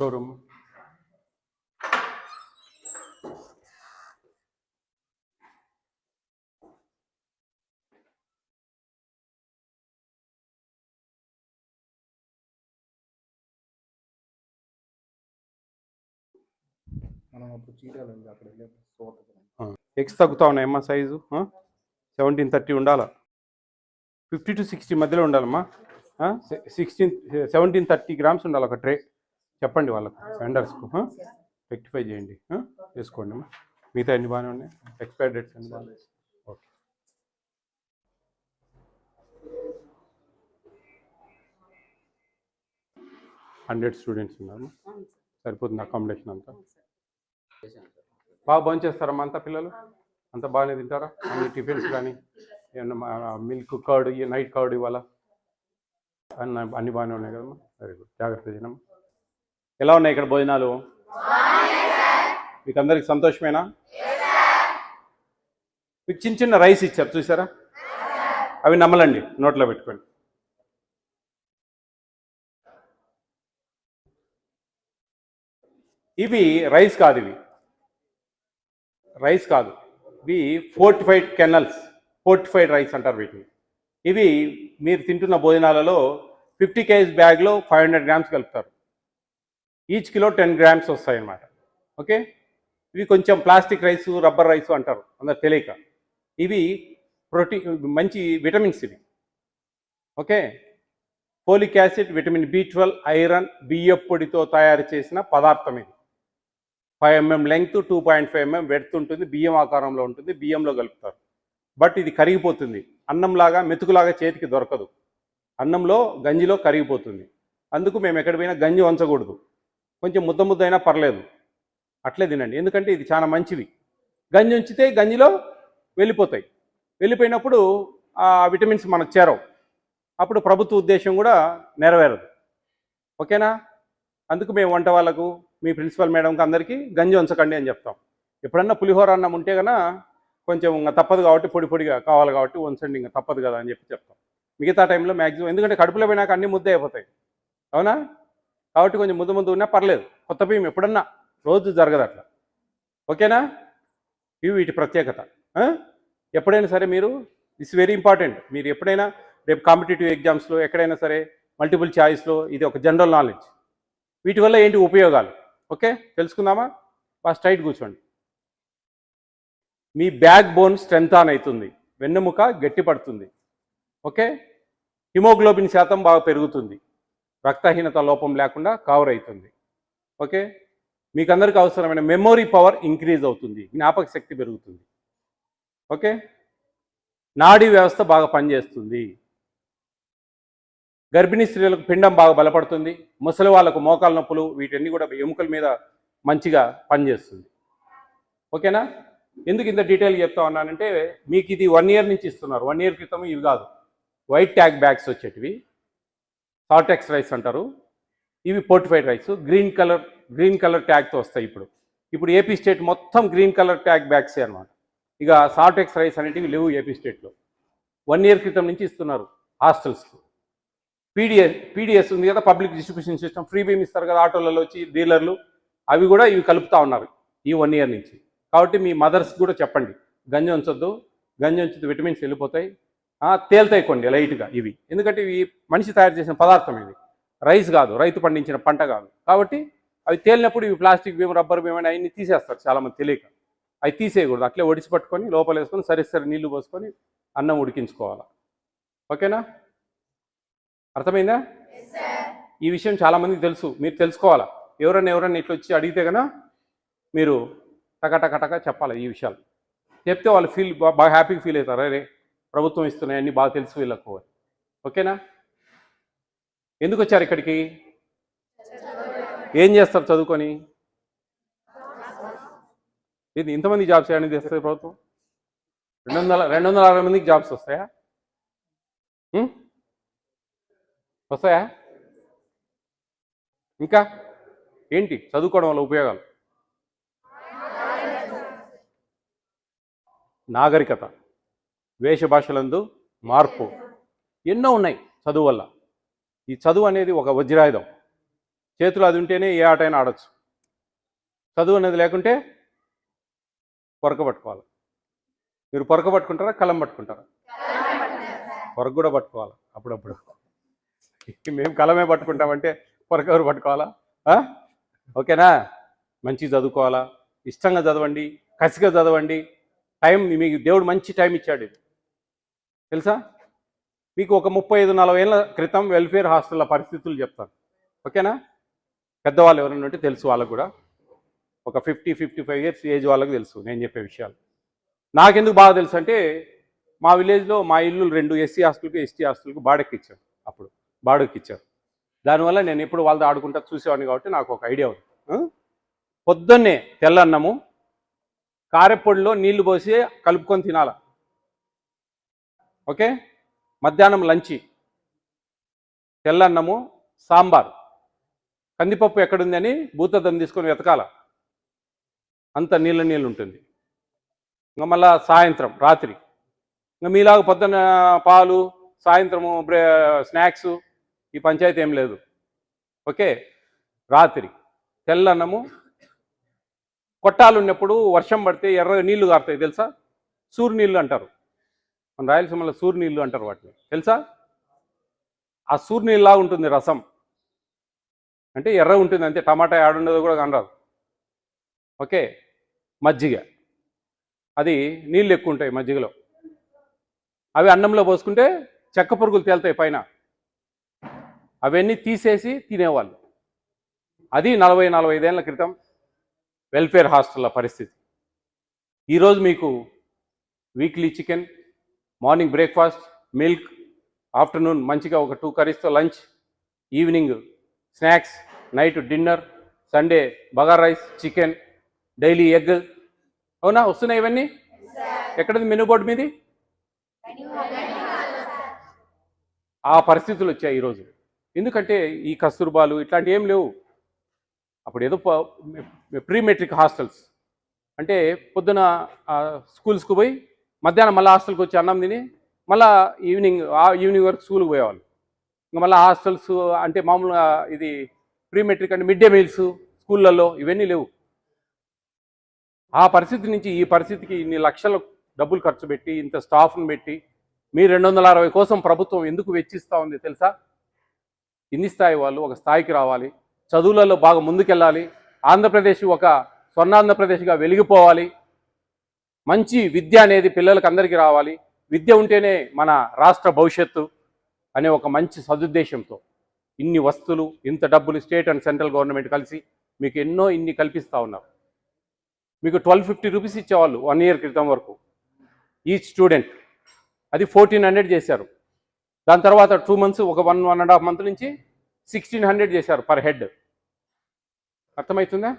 Showroom X తగ్గుతా ఉన్నాయమ్మా size seventeen thirty ఉండాలా? ఫిఫ్టీ టు సిక్స్టీ మధ్యలో ఉండాలమ్మా. సిక్స్టీన్ సెవెంటీన్ థర్టీ గ్రామ్స్ ఉండాలి ఒక ట్రే చెప్పండి వాళ్ళకు. వెండర్స్కు రెక్టిఫై చేయండి? చేసుకోండి అమ్మా. మిగతా ఎన్ని బాగానే ఉన్నాయి? ఎక్స్పైర్ డేట్స్ అన్ని ఓకే హండ్రెడ్ స్టూడెంట్స్ ఉన్నారు సరిపోతుంది అకామిడేషన్ అంతా? బాగా భోజనం చేస్తారమ్మా అంతా పిల్లలు? అంతా బాగానే తింటారా? అన్ని టిఫిన్స్ కానీ ఏమన్నా మిల్క్ కర్డ్ నైట్ కర్డ్ ఇవ్వాలా? అన్న అన్ని బాగానే ఉన్నాయి కదమ్మా. వెరీ గుడ్ జాగ్రత్త తినమ్మా. ఎలా ఉన్నాయి ఇక్కడ భోజనాలు? మీకు అందరికి సంతోషమేనా? మీకు చిన్న చిన్న రైస్ ఇచ్చారు చూసారా? అవి నమ్మలండి నోట్లో పెట్టుకోండి. ఇవి రైస్ కాదు ఇవి. రైస్ కాదు. ఇవి ఫోర్టిఫైడ్ కెనల్స్ ఫోర్టిఫైడ్ రైస్ అంటారు వీటిని. ఇవి మీరు తింటున్న భోజనాలలో ఫిఫ్టీ కేజీ బ్యాగ్లో ఫైవ్ హండ్రెడ్ గ్రామ్స్ కలుపుతారు. ఈచ్ కిలో టెన్ గ్రామ్స్ వస్తాయి అన్నమాట ఓకే? ఇవి కొంచెం ప్లాస్టిక్ రైస్ రబ్బర్ రైస్ అంటారు. అందరు తెలియక. ఇవి ప్రోటీన్ మంచి విటమిన్స్ ఇవి. Okay? Folic acid vitamin B twelve iron బియ్యం పొడితో తయారు చేసిన పదార్థం ఇది. Five MM length two point five MM width ఉంటుంది బియ్యం ఆకారంలో ఉంటుంది బియ్యంలో కలుపుతారు. బట్ ఇది కరిగిపోతుంది. అన్నంలాగా మెతుకులాగా చేతికి దొరకదు. అన్నంలో గంజిలో కరిగిపోతుంది. అందుకు మేము ఎక్కడ పోయినా గంజి వంచకూడదు. కొంచెం ముద్ద ముద్ద అయినా పర్లేదు. అట్లే తినండి. ఎందుకంటే ఇది చాలా మంచిది. గంజి ఉంచితే గంజిలో వెళ్ళిపోతాయి. వెళ్ళిపోయినప్పుడు ఆ విటమిన్స్ మనకు చేరవు. అప్పుడు ప్రభుత్వ ఉద్దేశం కూడా నెరవేరదు. ఓకేనా? అందుకు మేము వంట వాళ్ళకు మీ ప్రిన్సిపల్ మేడంకి అందరికీ గంజి ఉంచకండి అని చెప్తాం. ఎప్పుడన్నా పులిహోర అన్నం ఉంటే కన్నా కొంచెం ఇంకా తప్పదు కాబట్టి పొడి పొడిగా కావాలి కాబట్టి ఉంచండి ఇంకా తప్పదు కదా అని చెప్పి చెప్తాం. మిగతా టైంలో మ్యాక్సిమం ఎందుకంటే కడుపులో పోయినాక అన్ని ముద్ద అయిపోతాయి. అవునా? కాబట్టి కొంచెం ముందు ముందు ఉన్నా పర్లేదు. కొత్త బియ్యం ఎప్పుడన్నా రోజు జరగదు అట్లా. ఓకేనా? ఇవి వీటి ప్రత్యేకత. ఎప్పుడైనా సరే మీరు ఇట్స్ వెరీ ఇంపార్టెంట్ మీరు ఎప్పుడైనా రేపు కాంపిటేటివ్ ఎగ్జామ్స్లో ఎక్కడైనా సరే మల్టిపుల్ ఛాయిస్లో ఇది ఒక జనరల్ నాలెడ్జ్. వీటి వల్ల ఏంటి ఉపయోగాలు? ఓకే? తెలుసుకుందామా? బాగా స్ట్రైట్ కూర్చోండి. మీ బ్యాక్ బోన్ స్ట్రెంత్ ఆన్ అవుతుంది. వెన్నెముక గట్టిపడుతుంది. ఓకే? హిమోగ్లోబిన్ శాతం బాగా పెరుగుతుంది. రక్తహీనత లోపం లేకుండా కవర్ అవుతుంది. ఓకే మీకు అందరికీ అవసరమైన మెమొరీ పవర్ ఇంక్రీజ్ అవుతుంది. జ్ఞాపక శక్తి పెరుగుతుంది. ఓకే నాడీ వ్యవస్థ బాగా పనిచేస్తుంది. గర్భిణీ స్త్రీలకు పిండం బాగా బలపడుతుంది. ముసలి వాళ్ళకు మోకాల నొప్పులు వీటన్ని కూడా ఎముకల మీద మంచిగా పనిచేస్తుంది. ఓకేనా ఎందుకు ఇంత డీటెయిల్ చెప్తా ఉన్నానంటే మీకు ఇది వన్ ఇయర్ నుంచి ఇస్తున్నారు. వన్ ఇయర్ క్రితం ఇవి కాదు. వైట్ ట్యాగ్ బ్యాగ్స్ వచ్చేటివి. సాల్టెక్స్ రైస్ అంటారు. ఇవి fortified rice. Green colour green colour ట్యాగ్తో వస్తాయి ఇప్పుడు. ఇప్పుడు ఏపీ స్టేట్ మొత్తం గ్రీన్ కలర్ ట్యాగ్ బ్యాగ్సే అనమాట ఇక సాల్టెక్స్ రైస్ అనేటివి లేవు ఏపీ స్టేట్లో వన్ ఇయర్ క్రితం నుంచి ఇస్తున్నారు హాస్టల్స్కి పీడిఎస్ పీడిఎస్ ఉంది కదా పబ్లిక్ డిస్ట్రిబ్యూషన్ సిస్టమ్. ఫ్రీ బీమ్ ఇస్తారు కదా ఆటోలలో వచ్చి డీలర్లు. అవి కూడా ఇవి కలుపుతా ఉన్నారు ఈ వన్ ఇయర్ నుంచి. కాబట్టి మీ మదర్స్ కూడా చెప్పండి. గంజి ఉంచొద్దు. గంజి ఉంచితే విటమిన్స్ వెళ్ళిపోతాయి. తేలుతాయి కొన్ని లైట్గా ఇవి. ఎందుకంటే ఇవి మనిషి తయారు చేసిన పదార్థం ఇది. రైస్ కాదు రైతు పండించిన పంట కాదు. కాబట్టి అవి తేలినప్పుడు ఇవి ప్లాస్టిక్ బీమ్ రబ్బర్ బీమ్ అని అవన్నీ తీసేస్తారు చాలామంది తెలియక. అవి తీసేయకూడదు అట్లే ఒడిసి పట్టుకొని లోపల వేసుకొని సరి సరి నీళ్ళు పోసుకొని అన్నం ఉడికించుకోవాలి. ఓకేనా? అర్థమైందా? ఈ విషయం చాలామందికి తెలుసు. మీరు తెలుసుకోవాలా? ఎవరన్నా ఎవరన్నా ఇట్లా వచ్చి అడిగితే కనుక మీరు టక టక టక చెప్పాలి ఈ విషయాలు? చెప్తే వాళ్ళు ఫీల్ బాగా హ్యాపీగా ఫీల్ అవుతారు. అరే ప్రభుత్వం ఇస్తున్నాయి అన్నీ బాగా తెలుసు వీళ్ళకు. ఓకేనా? ఎందుకు వచ్చారు ఇక్కడికి? ఏం చేస్తారు చదువుకొని? ఇది ఇంతమంది జాబ్స్ ఏమైనా తెస్తుంది ప్రభుత్వం? రెండు వందల రెండు వందల అరవై మందికి జాబ్స్ వస్తాయా? వస్తాయా? ఇంకా? ఏంటి? చదువుకోవడం వల్ల ఉపయోగాలు? నాగరికత. వేషభాషలందు మార్పు ఎన్నో ఉన్నాయి చదువు వల్ల. ఈ చదువు అనేది ఒక వజ్రాయుధం. చేతులు అది ఉంటేనే ఏ ఆట అయినా ఆడొచ్చు. చదువు అనేది లేకుంటే పొరక పట్టుకోవాలి. మీరు పొరక పట్టుకుంటారా కలం పట్టుకుంటారా? పొరక కూడా పట్టుకోవాలి? అప్పుడప్పుడు. మేము కలమే పట్టుకుంటామంటే పొరక ఎవరు పట్టుకోవాలా? ఓకేనా? మంచిగా చదువుకోవాలా? ఇష్టంగా చదవండి కసిగా చదవండి. టైం మీకు దేవుడు మంచి టైం ఇచ్చాడు ఇది. తెలుసా? మీకు ఒక ముప్పై ఐదు నలభై ఏళ్ళ క్రితం వెల్ఫేర్ హాస్టల్ల పరిస్థితులు చెప్తాను. ఓకేనా? పెద్దవాళ్ళు ఎవరైనా ఉంటే తెలుసు వాళ్ళకు కూడా. ఒక fifty fifty five years age వాళ్ళకి తెలుసు నేను చెప్పే విషయాలు. నాకెందుకు బాగా తెలుసు అంటే మా విలేజ్లో మా ఇల్లు రెండు ఎస్సీ హాస్టల్కి ఎస్టీ హాస్టల్కి బాడెక్కి ఇచ్చారు అప్పుడు. బాడుకి ఇచ్చారు దానివల్ల నేను ఎప్పుడు వాళ్ళతో ఆడుకుంటా చూసేవాడిని కాబట్టి నాకు ఒక ఐడియా ఉంది. పొద్దున్నే తెల్లన్నము కారెపొడిలో నీళ్ళు పోసి కలుపుకొని తినాలా? ఓకే? మధ్యాహ్నం లంచి. తెల్లన్నము సాంబార్. కందిపప్పు ఎక్కడుందని భూతద్దం తీసుకొని వెతకాల. అంత నీళ్ళ నీళ్ళు ఉంటుంది ఇంకా మళ్ళా సాయంత్రం రాత్రి. ఇంకా మీలాగా పొద్దున్న పాలు సాయంత్రము బ్రే స్నాక్స్ ఈ పంచాయతీ ఏం లేదు. ఓకే? రాత్రి. తెల్లన్నము. కొట్టాలు ఉన్నప్పుడు వర్షం పడితే ఎర్ర నీళ్ళు కారుతాయి తెలుసా? సూరు నీళ్ళు అంటారు. మన రాయలసీమలో సూర్నీళ్ళు అంటారు వాటిని. తెలుసా? ఆ సూర్నీళ్ళలా ఉంటుంది రసం. అంటే ఎర్ర ఉంటుంది అంతే టమాటా ఆడుండదో కూడా కనరాదు ఓకే? మజ్జిగ. అది నీళ్ళు ఎక్కువ ఉంటాయి మజ్జిగలో. అవి అన్నంలో పోసుకుంటే చెక్క పురుగులు తేలుతాయి పైన. అవన్నీ తీసేసి తినేవాళ్ళు. అది నలభై నలభై ఐదేళ్ళ క్రితం వెల్ఫేర్ హాస్టల్ల పరిస్థితి. ఈరోజు మీకు weekly chicken morning breakfast milk afternoon మంచిగా ఒక two కర్రీస్తో lunch evening snacks night dinner Sunday bagara rice chicken daily egg. అవునా? వస్తున్నాయి ఇవన్నీ? ఎక్కడది? మెనూ బోర్డు మీది? ఆ పరిస్థితులు వచ్చాయి ఈరోజు. ఎందుకంటే ఈ కస్తూర్బాలు ఇట్లాంటి ఏం లేవు. అప్పుడు ఏదో ప్రీ మెట్రిక్ హాస్టల్స్. అంటే పొద్దున స్కూల్స్కు పోయి మధ్యాహ్నం మళ్ళీ హాస్టల్కి వచ్చి అన్నం తిని మళ్ళీ ఈవినింగ్ ఆ ఈవినింగ్ వరకు స్కూల్కి పోయేవాళ్ళు. ఇంకా మళ్ళీ హాస్టల్స్ అంటే మామూలుగా ఇది ప్రీ మెట్రిక్ అంటే మిడ్ డే మీల్స్ స్కూళ్ళల్లో ఇవన్నీ లేవు. ఆ పరిస్థితి నుంచి ఈ పరిస్థితికి ఇన్ని లక్షల డబ్బులు ఖర్చు పెట్టి ఇంత స్టాఫ్ను పెట్టి మీ రెండు వందల అరవై కోసం ప్రభుత్వం ఎందుకు వెచ్చిస్తూ ఉంది తెలుసా? కింది స్థాయి వాళ్ళు ఒక స్థాయికి రావాలి. చదువులలో బాగా ముందుకెళ్ళాలి. ఆంధ్రప్రదేశ్ ఒక స్వర్ణాంధ్రప్రదేశ్గా వెలిగిపోవాలి. మంచి విద్య అనేది పిల్లలకు అందరికీ రావాలి. విద్య ఉంటేనే మన రాష్ట్ర భవిష్యత్తు అనే ఒక మంచి సదుద్దేశంతో ఇన్ని వస్తువులు ఇంత డబ్బులు స్టేట్ అండ్ సెంట్రల్ గవర్నమెంట్ కలిసి మీకు ఎన్నో ఇన్ని కల్పిస్తూ ఉన్నారు. మీకు ట్వెల్వ్ ఫిఫ్టీ రూపీస్ ఇచ్చేవాళ్ళు వన్ ఇయర్ క్రితం వరకు. Each student. అది ఫోర్టీన్ హండ్రెడ్ చేశారు. దాని తర్వాత టూ మంత్స్ ఒక one one and half month నుంచి సిక్స్టీన్ హండ్రెడ్ చేశారు పర్ హెడ్. అర్థమవుతుందా?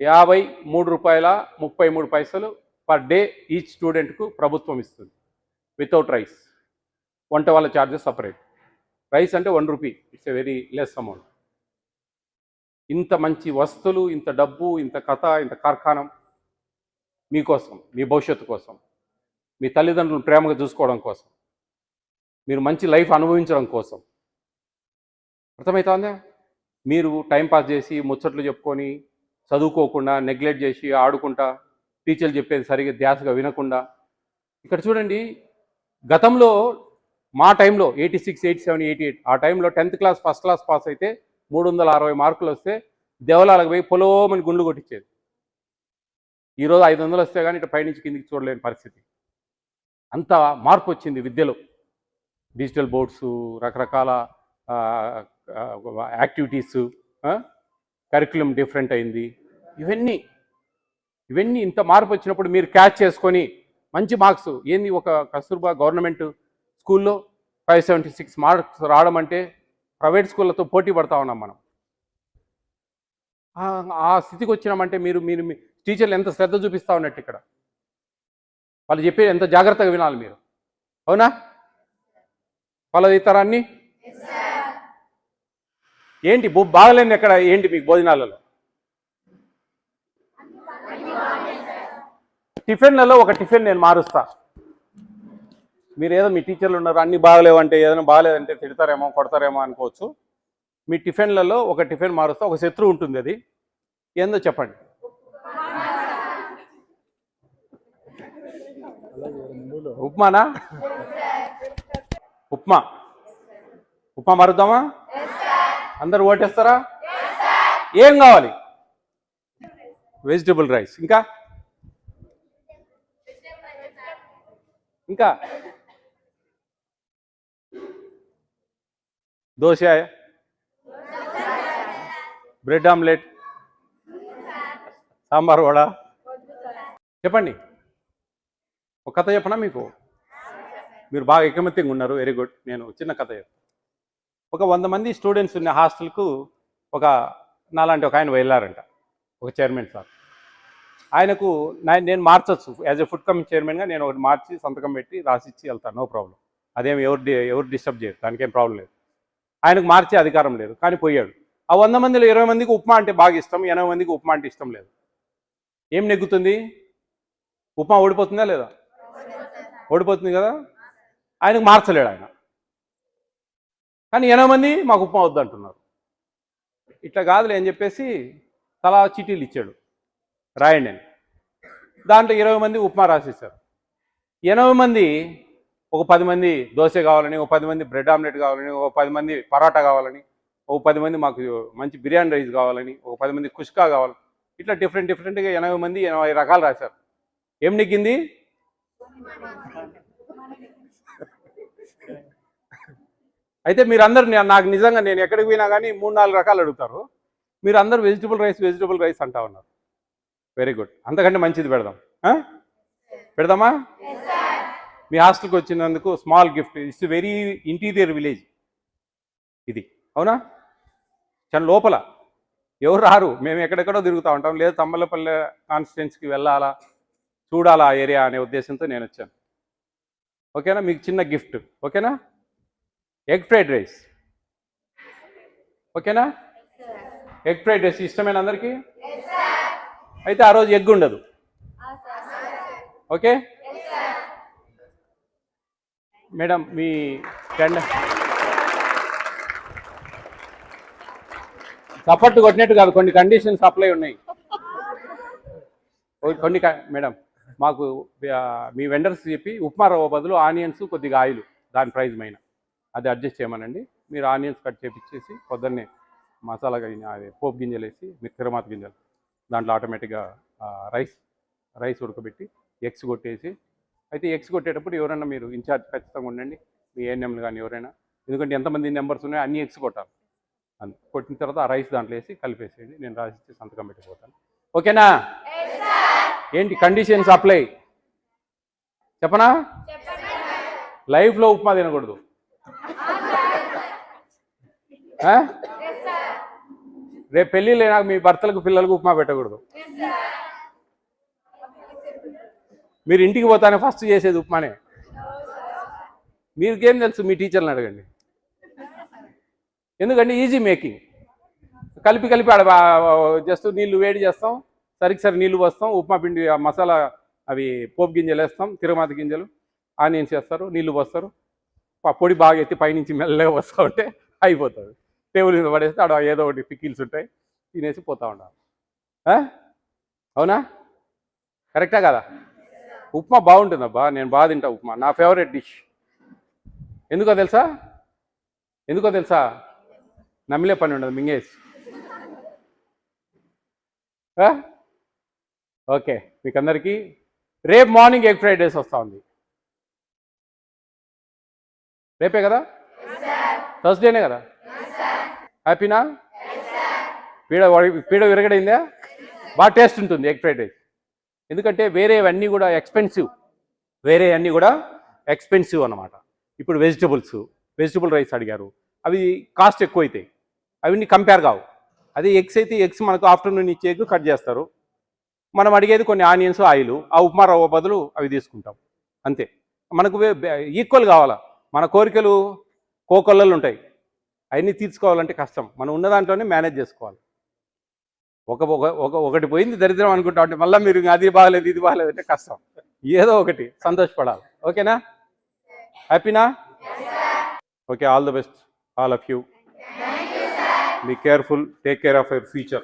యాభై మూడు రూపాయల ముప్పై మూడు పైసలు పర్ డే ఈచ్ స్టూడెంట్కు ప్రభుత్వం ఇస్తుంది వితౌట్ రైస్ వంట వాళ్ళ ఛార్జెస్ సపరేట్ రైస్ అంటే one rupee it's a very less amount ఇంత మంచి వస్తువులు ఇంత డబ్బు ఇంత కథ ఇంత కార్ఖానం మీకోసం మీ భవిష్యత్తు కోసం మీ తల్లిదండ్రులను ప్రేమగా చూసుకోవడం కోసం మీరు మంచి లైఫ్ అనుభవించడం కోసం. అర్థమవుతుందా మీరు టైంపాస్ చేసి ముచ్చట్లు చెప్పుకొని చదువుకోకుండా నెగ్లెక్ట్ చేసి ఆడుకుంటా టీచర్లు చెప్పేది సరిగ్గా ధ్యాసగా వినకుండా. ఇక్కడ చూడండి గతంలో మా టైంలో eighty six eighty seven eighty eight ఆ టైంలో tenth class first class pass అయితే మూడు వందల అరవై మార్కులు వస్తే దేవాలయాలకు పోయి పొలోమని గుండ్లు కొట్టించేది. ఈరోజు ఐదు వందలు వస్తే కానీ ఇటు పైనుంచి కిందికి చూడలేని పరిస్థితి. అంత మార్పు వచ్చింది విద్యలో. డిజిటల్ బోర్డ్స్ రకరకాల యాక్టివిటీస్ కరికులం డిఫరెంట్ అయింది. ఇవన్నీ ఇవన్నీ ఇంత మార్పు వచ్చినప్పుడు మీరు క్యాచ్ చేసుకొని మంచి మార్క్స్ ఏంది ఒక కస్తూర్బా గవర్నమెంట్ స్కూల్లో ఫైవ్ సెవెంటీ సిక్స్ మార్క్స్ రావడం అంటే ప్రైవేట్ స్కూళ్ళతో పోటీ పడతా ఉన్నాం మనం. ఆ- స్థితికి వచ్చినామంటే మీరు మీరు మీ టీచర్లు ఎంత శ్రద్ధ చూపిస్తా ఉన్నట్టు ఇక్కడ. వాళ్ళు చెప్పే ఎంత జాగ్రత్తగా వినాలి మీరు. అవునా? అవుతారా అన్ని? ఏంటి బాగలేని ఎక్కడ ఏంటి మీకు భోజనాలలో? టిఫిన్లలో ఒక టిఫిన్ నేను మారుస్తా. మీరు ఏదో మీ టీచర్లు ఉన్నారు అన్ని బాగలేవంటే ఏదైనా బాగలేదంటే తిడతారేమో కొడతారేమో అనుకోవచ్చు. మీ టిఫిన్లలో ఒక టిఫిన్ మారుస్తా ఒక శత్రువు ఉంటుంది అది. ఏందో చెప్పండి. ఉప్మానా? ఉప్మా. ఉప్మా మారుద్దామా? అందరు ఓటేస్తారా? ఏం కావాలి? Vegetable rice. ఇంకా? ఇంకా దోశ బ్రెడ్ ఆమ్లెట్. సాంబార్ వడ. చెప్పండి. ఒక కథ చెప్పనా మీకు? మీరు బాగా ఎకమత్యంగా ఉన్నారు. వెరీ గుడ్ నేను చిన్న కథ చెప్తాను ఒక వంద మంది స్టూడెంట్స్ ఉన్న హాస్టల్కు ఒక నాలాంటి ఒక ఆయన వెళ్ళారంట. ఒక చైర్మన్ సార్. ఆయనకు నేను మార్చొచ్చు. యాజ్ ఎ ఫుడ్ కమిటీ చైర్మన్గా నేను ఒకటి మార్చి సంతకం పెట్టి రాసిచ్చి వెళ్తాను. నో ప్రాబ్లం అదేం ఎవరు ఎవరు డిస్టర్బ్ చేయరు. దానికి ఏం ప్రాబ్లం లేదు. ఆయనకు మార్చే అధికారం లేదు. కానీ పోయాడు. ఆ వంద మందిలో ఇరవై మందికి ఉప్మా అంటే బాగా ఇష్టం. ఎనభై మందికి ఉప్మా అంటే ఇష్టం లేదు. ఏం నెగ్గుతుంది? ఉప్మా ఓడిపోతుందా లేదా? ఓడిపోతుంది కదా? ఆయనకు మార్చలేడు ఆయన. కానీ ఎనభై మంది మాకు ఉప్మా వద్దంటున్నారు. ఇట్లా కాదులే అని చెప్పేసి తలా చీటీలు ఇచ్చాడు. రాయండి అని. దాంట్లో ఇరవై మంది ఉప్మా రాసేసారు ఎనభై మంది ఒక పది మంది దోశ కావాలని ఒక పది మంది బ్రెడ్ ఆమ్లెట్ కావాలని ఒక పది మంది పరాటా కావాలని ఒక పది మంది మాకు మంచి బిర్యానీ రైస్ కావాలని ఒక పది మంది కుష్కా కావాలి ఇట్లా డిఫరెంట్ డిఫరెంట్గా ఎనభై మంది ఎనభై రకాలు రాశారు. ఏం నెగ్గింది? అయితే మీరందరూ నాకు నిజంగా నేను ఎక్కడికి పోయినా కానీ మూడు నాలుగు రకాలు అడుగుతారు. మీరు అందరు వెజిటబుల్ రైస్ వెజిటబుల్ రైస్ అంటా ఉన్నారు. Very good. అంతకంటే మంచిది పెడదాం. పెడదామా? మీ హాస్టల్కి వచ్చినందుకు small gift. It's very interior village. ఇది. అవునా? చాలా లోపల. ఎవరు రారు? మేము ఎక్కడెక్కడో తిరుగుతూ ఉంటాం. లేదా తమ్మలపల్లె కాన్స్టిట్యున్సీకి వెళ్ళాలా? చూడాలా ఆ ఏరియా అనే ఉద్దేశంతో నేను వచ్చాను. ఓకేనా? మీకు చిన్న గిఫ్ట్. ఓకేనా? Egg fried rice. ఓకేనా? ఎగ్ ఫ్రైడ్ రైస్ ఇష్టమైన అందరికీ? అయితే ఆ రోజు ఎగ్ ఉండదు. ఓకే? మేడం మీ ఫ్రెండ్ చప్పట్టు కొట్టినట్టు కాదు కొన్ని కండిషన్స్ అప్లై ఉన్నాయి. కొన్ని మేడం మాకు మీ వెండర్స్ చెప్పి ఉప్మా రవ్వ బదులు ఆనియన్స్ కొద్దిగా ఆయిల్ దాని ప్రైస్ మైన అది అడ్జస్ట్ చేయమనండి. మీరు ఆనియన్స్ కట్ చేపించేసి పొద్దున్నే మసాలా గింజ అదే పోపు గింజలు వేసి మీరు తిరుమాత గింజలు. దాంట్లో ఆటోమేటిక్గా రైస్ రైస్ ఉడకబెట్టి ఎగ్స్ కొట్టేసి అయితే ఎగ్స్ కొట్టేటప్పుడు ఎవరైనా మీరు ఇన్ఛార్జ్ ఖచ్చితంగా ఉండండి. మీ ఏఎన్ఎంలు కానీ ఎవరైనా. ఎందుకంటే ఎంతమంది నెంబర్స్ ఉన్నాయో అన్ని ఎగ్స్ కొట్టాలి. అందు కొట్టిన తర్వాత ఆ రైస్ దాంట్లో వేసి కలిపేసేయండి. నేను రాసిచ్చి సంతకం పెట్టిపోతాను. ఓకేనా? ఏంటి కండిషన్స్ అప్లై చెప్పనా? లైఫ్లో ఉప్మా తినకూడదు? రేపు పెళ్ళిళ్ళు నాకు మీ భర్తలకు పిల్లలకు ఉప్మా పెట్టకూడదు. మీరు ఇంటికి పోతానే ఫస్ట్ చేసేది ఉప్మానే. మీకేం తెలుసు? మీ టీచర్ని అడగండి. ఎందుకంటే ఈజీ మేకింగ్ కలిపి కలిపి ఆడ జస్ట్ నీళ్ళు వేడి చేస్తాం సరికి సరి నీళ్ళు పోస్తాం ఉప్మా పిండి మసాలా అవి పోపు గింజలు వేస్తాం తిరుమాత గింజలు ఆనియన్స్ వేస్తారు నీళ్ళు పోస్తారు. పొడి బాగా ఎత్తి పైనుంచి మెల్లగా వస్తూ ఉంటే అయిపోతుంది. టేబుల్ మీద పడేస్తే ఆడ ఏదో ఒకటి పికిల్స్ ఉంటాయి తినేసి పోతా ఉండాలి? అవునా? కరెక్టా కదా? ఉప్మా బాగుంటుందబ్బా నేను బాగా తింటా ఉప్మా. నా ఫేవరెట్ డిష్ ఎందుకో తెలుసా? ఎందుకో తెలుసా? నమ్మిలే పని ఉండదు మింగేసి? ఓకే మీకు అందరికీ రేపు మార్నింగ్ ఎగ్ ఫ్రైడ్ రైస్ వస్తూ ఉంది. రేపే కదా? థర్స్డేనే కదా? హ్యాపీనా పీడ పీడ విరగడైందా? బాగా టేస్ట్ ఉంటుంది ఎగ్ ఫ్రైడ్ రైస్. ఎందుకంటే వేరేవన్నీ కూడా ఎక్స్పెన్సివ్ వేరే అన్నీ కూడా ఎక్స్పెన్సివ్ అనమాట ఇప్పుడు వెజిటబుల్స్ వెజిటబుల్ రైస్ అడిగారు. అవి కాస్ట్ ఎక్కువ అవుతాయి అవన్నీ కంపేర్ కావు. అదే ఎగ్స్ అయితే ఎగ్స్ మనకు ఆఫ్టర్నూన్ ఇచ్చే ఎగ్ కట్ చేస్తారు. మనం అడిగేది కొన్ని ఆనియన్స్ ఆయిల్. ఆ ఉప్మా రవ్వ బదులు అవి తీసుకుంటాం. అంతే. మనకు ఈక్వల్ కావాలా. మన కోరికలు కోకొల్లలు ఉంటాయి. అవన్నీ తీర్చుకోవాలంటే కష్టం. మనం ఉన్న దాంట్లోనే మేనేజ్ చేసుకోవాలి. ఒక ఒక- ఒక ఒకటి పోయింది దరిద్రం అనుకుంటా ఉంటే మళ్ళీ మీరు అది బాగలేదు ఇది బాగలేదు అంటే కష్టం. ఏదో ఒకటి సంతోషపడాలి. ఓకేనా? హ్యాపీనా? Okay all the best all of you. Be careful. Take care of your future.